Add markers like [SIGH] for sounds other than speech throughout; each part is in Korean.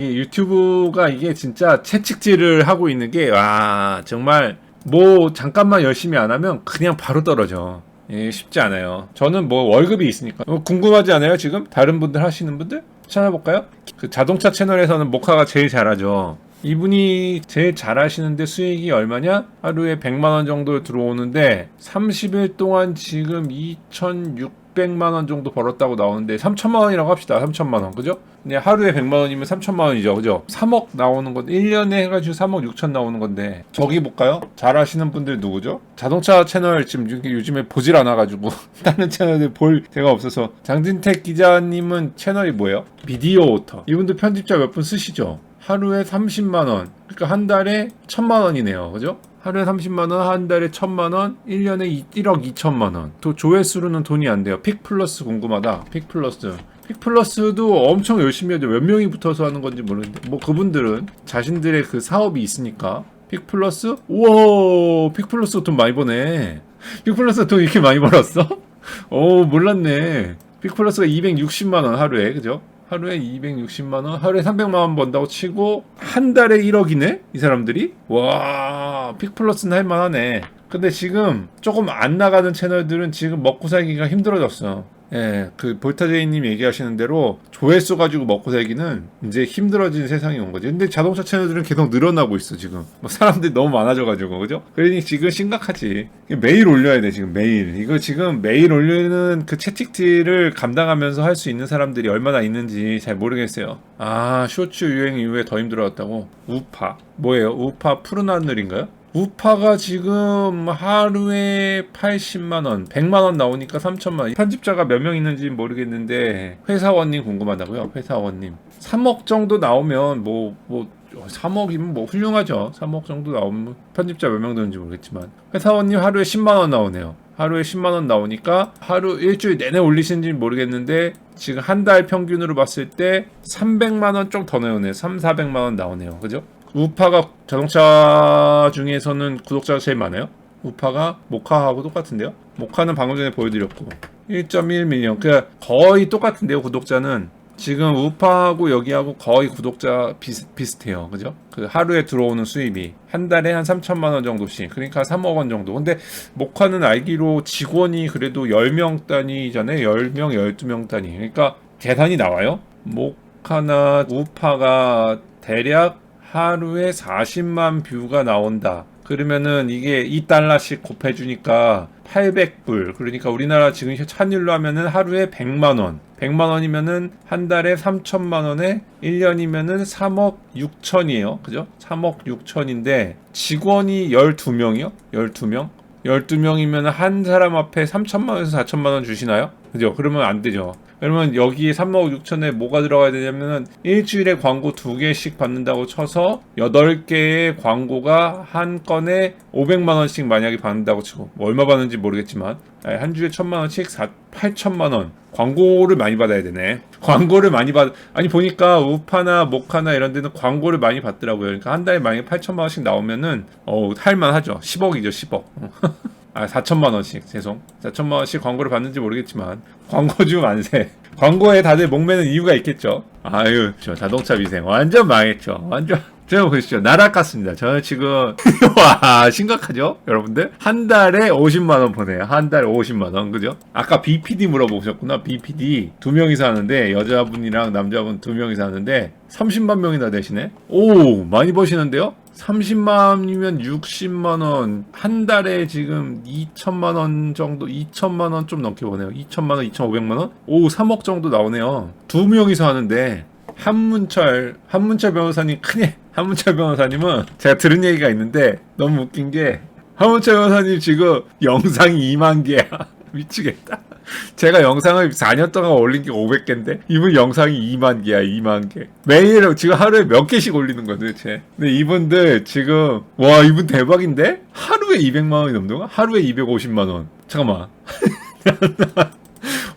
이 유튜브가 이게 진짜 채찍질을 하고 있는 게, 와, 정말, 뭐, 잠깐만 열심히 안 하면 그냥 바로 떨어져. 예, 쉽지 않아요. 저는 뭐 월급이 있으니까. 어, 궁금하지 않아요, 지금? 다른 분들 하시는 분들? 찾아볼까요? 그 자동차 채널에서는 모카가 제일 잘하죠. 이분이 제일 잘하시는데 수익이 얼마냐? 하루에 100만원 정도 들어오는데 30일 동안 지금 2,600 만 원 정도 벌었다고 나오는데 3천만 원이라고 합시다. 3천만 원. 그죠? 근데 하루에 100만 원이면 3천만 원이죠. 그죠? 3억 나오는 건데 1년에 해 가지고 3억 6천 나오는 건데 저기 볼까요? 잘하시는 분들 누구죠? 자동차 채널 지금 요- 요즘에 보질 않아 가지고 [LAUGHS] 다른 채널들 볼 데가 없어서 장진택 기자님은 채널이 뭐예요? 미디어 오터. 이분도 편집자 몇 분 쓰시죠? 하루에 30만 원. 그러니까 한 달에 1천만 원이네요. 그죠? 하루에 30만 원, 한 달에 1천만 원, 1년에 1억 2천만 원. 또 조회수로는 돈이 안 돼요. 픽 플러스 궁금하다. 픽 플러스. 픽 플러스도 엄청 열심히 하죠. 몇 명이 붙어서 하는 건지 모르는데 뭐 그분들은 자신들의 그 사업이 있으니까 픽 플러스? 우와 픽 플러스 돈 많이 버네. 픽 플러스 돈 이렇게 많이 벌었어? [LAUGHS] 오 몰랐네. 픽 플러스가 260만 원 하루에 그죠? 하루에 260만 원, 하루에 300만 원 번다고 치고 한 달에 1억이네 이 사람들이. 와, 픽플러스는 할 만하네. 근데 지금 조금 안 나가는 채널들은 지금 먹고 살기가 힘들어졌어. 예, 그 볼타제이님 얘기하시는 대로 조회수 가지고 먹고 살기는 이제 힘들어진 세상이 온 거지. 근데 자동차 채널들은 계속 늘어나고 있어 지금. 뭐 사람들이 너무 많아져가지고 그죠? 그러니 지금 심각하지. 매일 올려야 돼 지금 매일. 이거 지금 매일 올리는 그 채찍질을 감당하면서 할 수 있는 사람들이 얼마나 있는지 잘 모르겠어요. 아 쇼츠 유행 이후에 더 힘들어졌다고? 우파 뭐예요? 우파 푸른 하늘인가요? 우파가 지금 하루에 80만 원, 100만 원 나오니까 3천만 원. 편집자가 몇 명 있는지 모르겠는데 회사원님 궁금하다고요? 회사원님. 3억 정도 나오면 뭐 뭐 3억이면 뭐 훌륭하죠. 3억 정도 나오면 편집자 몇 명 되는지 모르겠지만 회사원님 하루에 10만 원 나오네요. 하루에 10만 원 나오니까 하루 일주일 내내 올리시는지 모르겠는데 지금 한 달 평균으로 봤을 때 300만 원 좀 더 나오네요. 3, 400만 원 나오네요. 그죠? 우파가 자동차 중에서는 구독자가 제일 많아요. 우파가 모카하고 똑같은데요. 모카는 방금 전에 보여드렸고 1.1 밀리언. 그러니까 거의 똑같은데요. 구독자는 지금 우파하고 여기하고 거의 구독자 비슷, 비슷해요. 그죠? 그 하루에 들어오는 수입이 한 달에 한 3천만 원 정도씩. 그러니까 3억 원 정도. 근데 모카는 알기로 직원이 그래도 10명 단위잖아요. 10명, 12명 단위. 그러니까 계산이 나와요. 모카나 우파가 대략 하루에 40만 뷰가 나온다. 그러면은 이게 2달러씩 곱해주니까 800불. 그러니까 우리나라 지금 환율로 하면은 하루에 100만 원. 100만 원이면은 한 달에 3천만 원에 1년이면은 3억 6천이에요. 그죠? 3억 6천인데 직원이 12명이요? 12명? 12명이면 한 사람 앞에 3천만 원에서 4천만 원 주시나요? 그죠? 그러면 안 되죠. 그러면 여기 3억 6천에 뭐가 들어가야 되냐면은 일주일에 광고 두 개씩 받는다고 쳐서 8개의 광고가 한 건에 500만 원씩 만약에 받는다고 치고 뭐 얼마 받는지 모르겠지만 아니, 한 주에 1000만 원씩 4, 8천만 원 광고를 많이 받아야 되네. 광고를 많이 받 아니 보니까 우파나 모카나 이런 데는 광고를 많이 받더라고요. 그러니까 한 달에 만약에 8천만 원씩 나오면은 어 할만하죠. 10억이죠, 10억. [LAUGHS] 아, 4천만 원씩, 죄송. 4천만 원씩 광고를 받는지 모르겠지만, 광고주 만세. 광고에 다들 목매는 이유가 있겠죠. 아유, 저 자동차 위생 완전 망했죠. 완전. 보시죠. 나락 같습니다. 저는 지금, [LAUGHS] 와, 심각하죠? 여러분들? 한 달에 50만 원 보내요. 한 달에 50만 원. 그죠? 아까 BPD 물어보셨구나. BPD. 두 명이서 하는데, 여자분이랑 남자분 두 명이서 하는데, 30만 명이나 되시네? 오, 많이 버시는데요? 30만이면 60만 원, 한 달에 지금 2천만 원 정도, 2천만 원 좀 넘게 보네요. 2천만 원, 2,500만 원? 오, 3억 정도 나오네요. 두 명이서 하는데, 한문철, 한문철 변호사님, 큰일, 한문철 변호사님은 제가 들은 얘기가 있는데, 너무 웃긴 게, 한문철 변호사님 지금 영상이 2만 개야. [LAUGHS] 미치겠다. 제가 영상을 4년 동안 올린 게 500개인데 이분 영상이 2만 개야 2만 개. 매일 지금 하루에 몇 개씩 올리는 거야 도대체? 근데 이분들 지금 와 이분 대박인데? 하루에 200만 원이 넘는 거야? 하루에 250만 원. 잠깐만. [LAUGHS]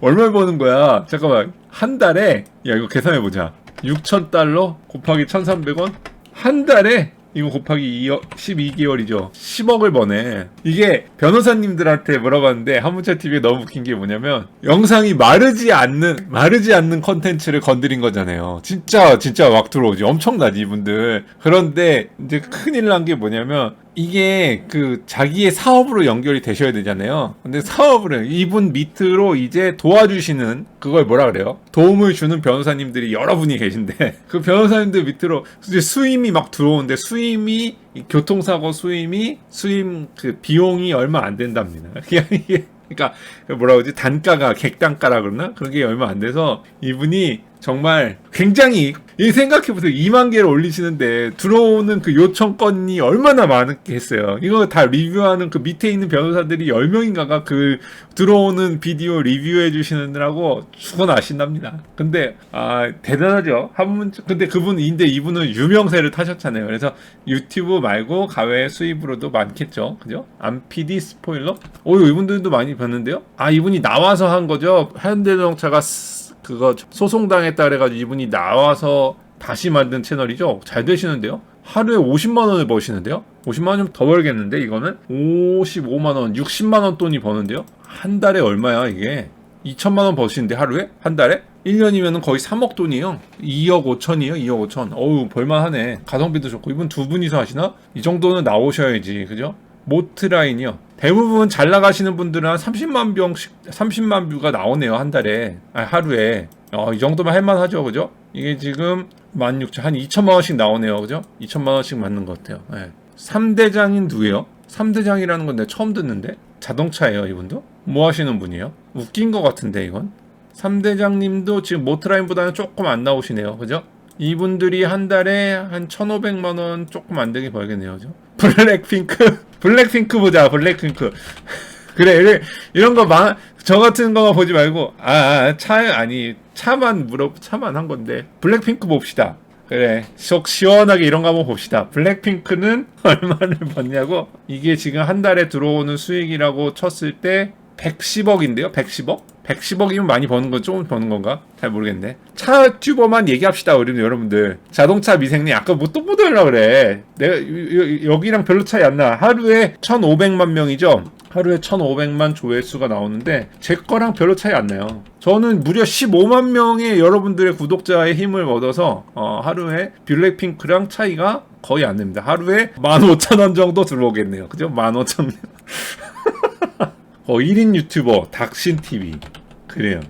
얼마 버는 거야? 잠깐만. 한 달에 야 이거 계산해 보자. 6천 달러 곱하기 1,300원? 한 달에 이거 곱하기 2억, 12개월이죠. 10억을 버네. 이게 변호사님들한테 물어봤는데 한문철 TV에 너무 웃긴 게 뭐냐면 영상이 마르지 않는 마르지 않는 컨텐츠를 건드린 거잖아요. 진짜 진짜 막 들어오지. 엄청나지 이분들. 그런데 이제 큰일 난 게 뭐냐면 이게 그 자기의 사업으로 연결이 되셔야 되잖아요. 근데 사업을 이분 밑으로 이제 도와주시는 그걸 뭐라 그래요? 도움을 주는 변호사님들이 여러분이 계신데 [LAUGHS] 그 변호사님들 밑으로 수임이 막 들어오는데 수임이 이 교통사고 수임이 수임 그 비용이 얼마 안 된답니다. 그냥 [LAUGHS] 이게 그러니까 뭐라 그러지 단가가 객단가라 그러나 그런 게 얼마 안 돼서 이분이 정말 굉장히 이 생각해보세요. 2만 개를 올리시는데 들어오는 그 요청 건이 얼마나 많겠어요. 이거 다 리뷰하는 그 밑에 있는 변호사들이 10명인가가 그 들어오는 비디오 리뷰해 주시느라고 죽어나신답니다. 근데 아 대단하죠. 한문 근데 그분 인데 이분은 유명세를 타셨잖아요. 그래서 유튜브 말고 가외 수입으로도 많겠죠. 그죠? 안피디 스포일러? 오 이분들도 많이 봤는데요? 아 이분이 나와서 한 거죠? 현대자동차가 스- 그거 소송당했다 그래가지고 이분이 나와서 다시 만든 채널이죠. 잘 되시는데요. 하루에 50만 원을 버시는데요. 50만 원 좀 더 벌겠는데 이거는 55만 원, 60만 원 돈이 버는데요. 한 달에 얼마야 이게? 2천만 원 버시는데 하루에? 한 달에? 1년이면 거의 3억 돈이요. 2억 5천이요. 2억 5천. 어우 벌만하네. 가성비도 좋고 이분 두 분이서 하시나? 이 정도는 나오셔야지. 그죠? 모트라인이요. 대부분 잘 나가시는 분들은 한 30만 병씩 30만 뷰가 나오네요 한 달에 아, 하루에 어, 이 정도면 할만하죠 그죠? 이게 지금 16,000, 한 2천만 원씩 나오네요 그죠? 2천만 원씩 맞는 것 같아요 예. 3대장인 누구예요? 3대장이라는 건 내가 처음 듣는데 자동차예요 이분도? 뭐 하시는 분이에요? 웃긴 것 같은데 이건 3대장님도 지금 모트라인보다는 조금 안 나오시네요 그죠? 이분들이 한 달에 한 1,500만 원 조금 안 되게 벌겠네요. 그죠? [LAUGHS] 블랙핑크? 블랙핑크 보자. 블랙핑크. [LAUGHS] 그래. 이런 거 마, 저 같은 거 보지 말고 아, 아, 차 아니 차만 물어 차만 한 건데 블랙핑크 봅시다. 그래. 속 시원하게 이런 거 한번 봅시다. 블랙핑크는 [LAUGHS] 얼마를 버냐고 이게 지금 한 달에 들어오는 수익이라고 쳤을 때 110억인데요. 110억? 110억이면 많이 버는 건 조금 버는 건가? 잘 모르겠네. 차 튜버만 얘기합시다, 우리 여러분들. 자동차 미생님, 아까 뭐또 묻으려고 그래. 내가 여- 여- 여기랑 별로 차이 안 나. 하루에 1,500만 명이죠? 하루에 1,500만 조회수가 나오는데 제 거랑 별로 차이 안 나요. 저는 무려 15만 명의 여러분들의 구독자의 힘을 얻어서 어, 하루에 블랙핑크랑 차이가 거의 안 납니다. 하루에 15,000원 정도 들어오겠네요. 그죠? 15,000원. 어, 1인 유튜버 닥신TV 그래요.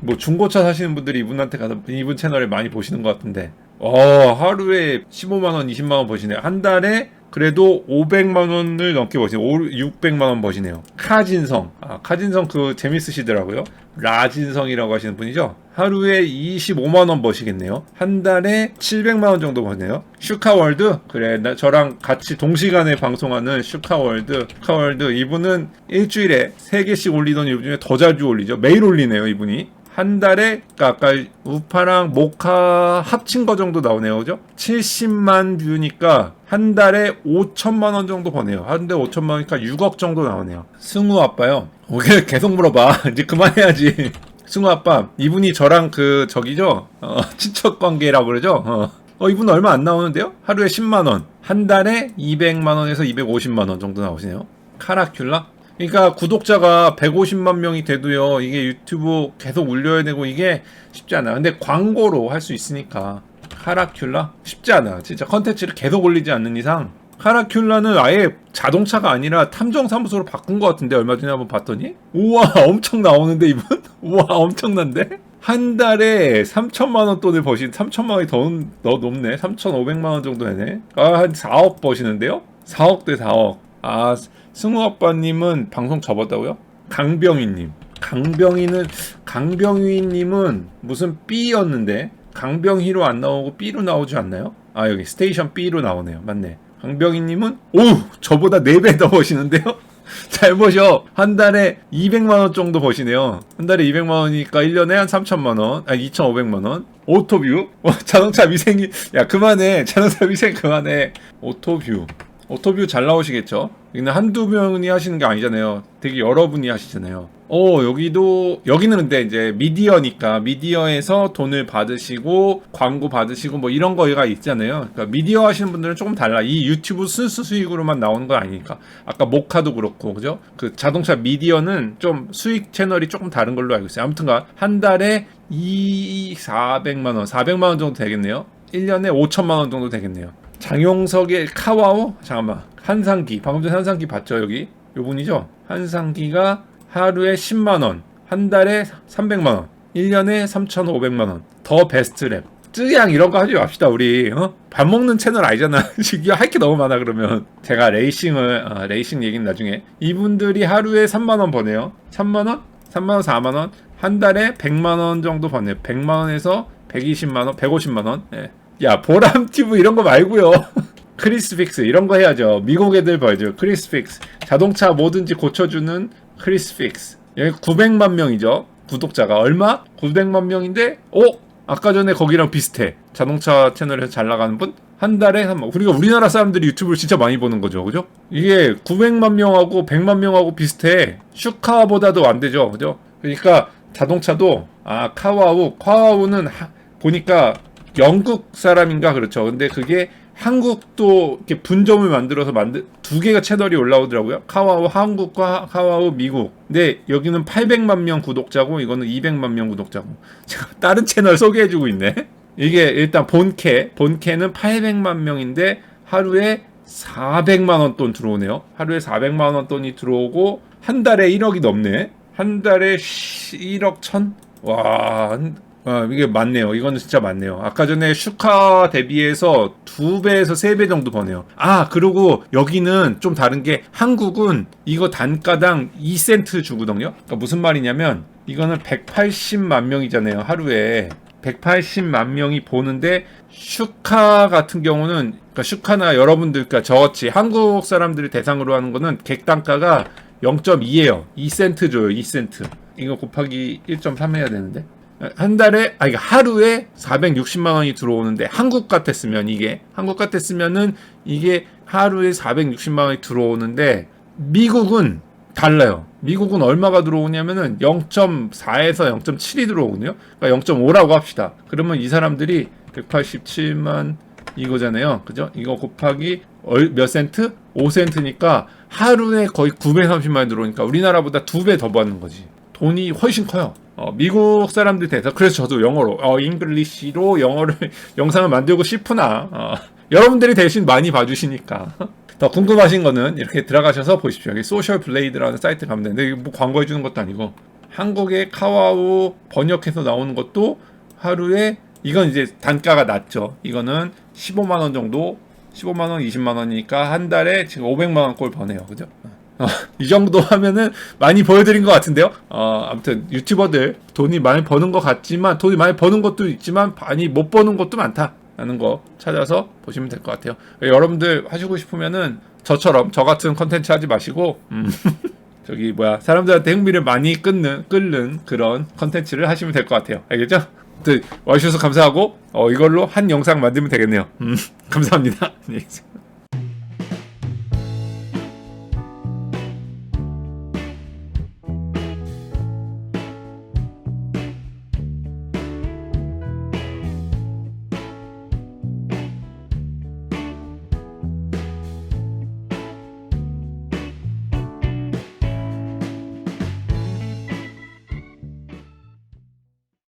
뭐 중고차 사시는 분들이 이분한테 가서 이분 채널을 많이 보시는 것 같은데. 어 하루에 15만원 20만원 버시네요 한 달에 그래도 500만 원을 넘게 버시네요. 600만 원 버시네요. 카진성. 아 카진성 그 재밌으시더라고요. 라진성이라고 하시는 분이죠. 하루에 25만 원 버시겠네요. 한 달에 700만 원 정도 버네요. 슈카월드. 그래 나 저랑 같이 동시간에 방송하는 슈카월드. 슈카월드. 이분은 일주일에 3개씩 올리던 요즘에 더 자주 올리죠. 매일 올리네요 이분이 한 달에 그러니까 아까 우파랑 모카 합친 거 정도 나오네요. 그죠? 70만 뷰니까 한 달에 5천만 원 정도 버네요. 한 달에 5천만 원이니까 6억 정도 나오네요. 승우 아빠요. 왜 계속 물어봐. [LAUGHS] 이제 그만해야지. 승우 아빠 이분이 저랑 그 저기죠? 어, 친척 관계라고 그러죠? 어. 어, 이분 얼마 안 나오는데요? 하루에 10만 원 한 달에 200만 원에서 250만 원 정도 나오시네요. 카라큘라 그러니까 구독자가 150만 명이 돼도요 이게 유튜브 계속 올려야 되고 이게 쉽지 않아 근데 광고로 할 수 있으니까 카라큘라? 쉽지 않아. 진짜 컨텐츠를 계속 올리지 않는 이상. 카라큘라는 아예 자동차가 아니라 탐정사무소로 바꾼 것 같은데 얼마 전에 한번 봤더니? 우와 [LAUGHS] 엄청 나오는데 이분? [LAUGHS] 우와 엄청난데? 한 달에 3천만 원 돈을 버신 3천만 원이 더, 더 높네. 3,500만 원 정도 되네. 아 한 4억 버시는데요? 4억 대 4억 아 승우 아빠님은 방송 접었다고요? 강병희님. 강병희는 강병희님은 무슨 B였는데 강병희로 안 나오고 B로 나오지 않나요? 아 여기 스테이션 B로 나오네요. 맞네. 강병희님은 오 저보다 4배 더 버시는데요? [LAUGHS] 잘 버셔. 한 달에 200만 원 정도 버시네요. 한 달에 200만 원이니까 1년에 한 3천만 원 아니 2,500만 원. 오토뷰? 와 자동차 미생이 야 그만해. 자동차 미생 그만해. 오토뷰 오토뷰 잘 나오시겠죠? 여기는 한두 명이 하시는 게 아니잖아요. 되게 여러분이 하시잖아요. 어, 여기도, 여기는 근데 이제 미디어니까 미디어에서 돈을 받으시고 광고 받으시고 뭐 이런 거가 있잖아요. 그러니까 미디어 하시는 분들은 조금 달라. 이 유튜브 순수 수익으로만 나오는 건 아니니까. 아까 모카도 그렇고, 그죠? 그 자동차 미디어는 좀 수익 채널이 조금 다른 걸로 알고 있어요. 아무튼간 한 달에 2, 400만원, 400만원 정도 되겠네요. 1년에 5천만원 정도 되겠네요. 장용석의 카와오? 잠깐만. 한상기. 방금 전에 한상기 봤죠, 여기? 요 분이죠? 한상기가 하루에 10만 원, 한 달에 300만 원, 1년에 3,500만 원. 더 베스트 랩. 쯔양 이런 거 하지 맙시다, 우리. 어? 밥 먹는 채널 아니잖아. [LAUGHS] 지금 할게 너무 많아, 그러면. 제가 레이싱을, 아, 레이싱 얘기는 나중에. 이분들이 하루에 3만 원 버네요. 3만 원? 3만 원, 4만 원? 한 달에 100만 원 정도 버네요. 100만 원에서 120만 원, 150만 원. 예. 야, 보람튜브 이런 거 말고요 [LAUGHS] 크리스픽스 이런 거 해야죠. 미국 애들 봐야죠. 크리스픽스. 자동차 뭐든지 고쳐주는 크리스픽스. 여기 900만 명이죠. 구독자가 얼마? 900만 명인데, 어? 아까 전에 거기랑 비슷해. 자동차 채널에서 잘 나가는 분? 한 달에 한, 우리가 우리나라 사람들이 유튜브를 진짜 많이 보는 거죠. 그죠? 이게 900만 명하고 100만 명하고 비슷해. 슈카보다도 안 되죠. 그죠? 그러니까 자동차도, 아, 카와우, 카와우는 하- 보니까 영국 사람인가 그렇죠. 근데 그게 한국도 이렇게 분점을 만들어서 만들 두 개가 채널이 올라오더라고요. 카와우 한국과 카와우 미국. 근데 여기는 800만 명 구독자고 이거는 200만 명 구독자고. [LAUGHS] 제가 다른 채널 소개해주고 있네. 이게 일단 본캐 본캐는 800만 명인데 하루에 400만 원 돈 들어오네요. 하루에 400만 원 돈이 들어오고 한 달에 1억이 넘네. 한 달에 1억 천? 와, 한- 아, 이게 맞네요. 이거는 진짜 맞네요. 아까 전에 슈카 대비해서 두 배에서 세 배 정도 버네요. 아, 그리고 여기는 좀 다른 게 한국은 이거 단가당 2센트 주거든요. 그러니까 무슨 말이냐면 이거는 180만 명이잖아요. 하루에. 180만 명이 보는데 슈카 같은 경우는 그러니까 슈카나 여러분들 그러니까 저같이 한국 사람들을 대상으로 하는 거는 객단가가 0.2예요. 2센트 줘요. 2센트. 이거 곱하기 1.3 해야 되는데. 한 달에 아니 하루에 460만 원이 들어오는데 한국 같았으면 이게 한국 같았으면은 이게 하루에 460만 원이 들어오는데 미국은 달라요. 미국은 얼마가 들어오냐면은 0.4에서 0.7이 들어오거든요. 그러니까 0.5라고 합시다. 그러면 이 사람들이 187만 이거잖아요. 그죠? 이거 곱하기 얼- 몇 센트? 5센트니까 하루에 거의 930만 원 들어오니까 우리나라보다 두 배 더 받는 거지. 돈이 훨씬 커요. 어, 미국 사람들 대해서 그래서 저도 영어로 어, 잉글리시로 영어를 [LAUGHS] 영상을 만들고 싶으나 어, 여러분들이 대신 많이 봐주시니까 더 궁금하신 거는 이렇게 들어가셔서 보십시오. 여기 소셜 블레이드라는 사이트 가면 되는데 이거 뭐 광고해 주는 것도 아니고 한국의 카와우 번역해서 나오는 것도 하루에 이건 이제 단가가 낮죠. 이거는 15만 원 정도 15만 원, 20만 원이니까 한 달에 지금 500만 원꼴 버네요. 그죠? 어, 이 정도 하면은 많이 보여드린 것 같은데요. 어, 아무튼 유튜버들 돈이 많이 버는 것 같지만 돈이 많이 버는 것도 있지만 많이 못 버는 것도 많다 라는 거 찾아서 보시면 될 것 같아요. 여러분들 하시고 싶으면은 저처럼 저 같은 컨텐츠 하지 마시고 음, [LAUGHS] 저기 뭐야 사람들한테 흥미를 많이 끊는 끌는 그런 컨텐츠를 하시면 될 것 같아요. 알겠죠? 와주셔서 감사하고 어, 이걸로 한 영상 만들면 되겠네요. 음, [LAUGHS] 감사합니다. 계세요.